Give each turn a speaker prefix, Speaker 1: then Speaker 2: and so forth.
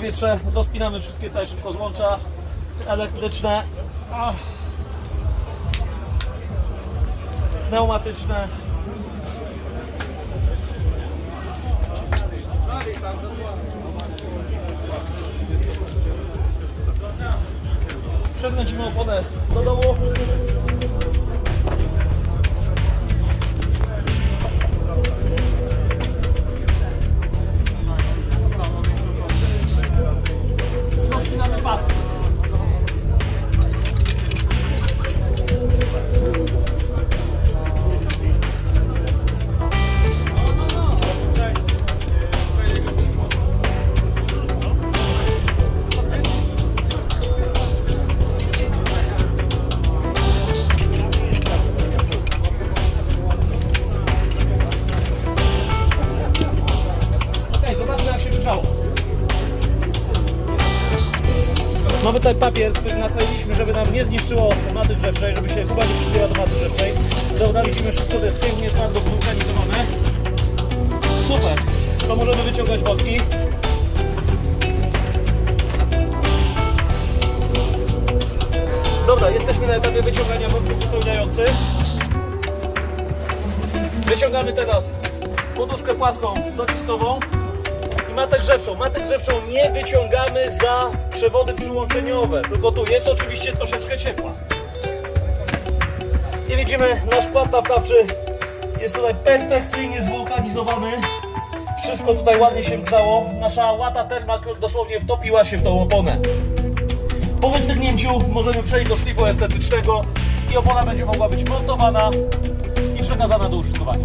Speaker 1: pierwsze rozpinamy wszystkie tutaj szybko złącza elektryczne, pneumatyczne. Przegnęcimy oponę do dołu. Mamy tutaj papier, który nakleiliśmy, żeby nam nie zniszczyło maty drzewczej, żeby się chyba nie przykleiła do maty drzewczej. Zaudaliśmy wszystko, to jest pięknie twardo zwulkanizowane. Super, to możemy wyciągać wodki. Dobra, jesteśmy na etapie wyciągania wodków uzupełniających. Wyciągamy teraz poduszkę płaską dociskową i matę grzewczą. Matę grzewczą nie wyciągamy za przewody przyłączeniowe, tylko tu jest oczywiście troszeczkę ciepła. I widzimy, nasz płat naprawczy jest tutaj perfekcyjnie zwulkanizowany. Wszystko tutaj ładnie się grzało. Nasza łata termak dosłownie wtopiła się w tą oponę. Po wystygnięciu możemy przejść do szlifu estetycznego i opona będzie mogła być montowana i przekazana do użytkowania.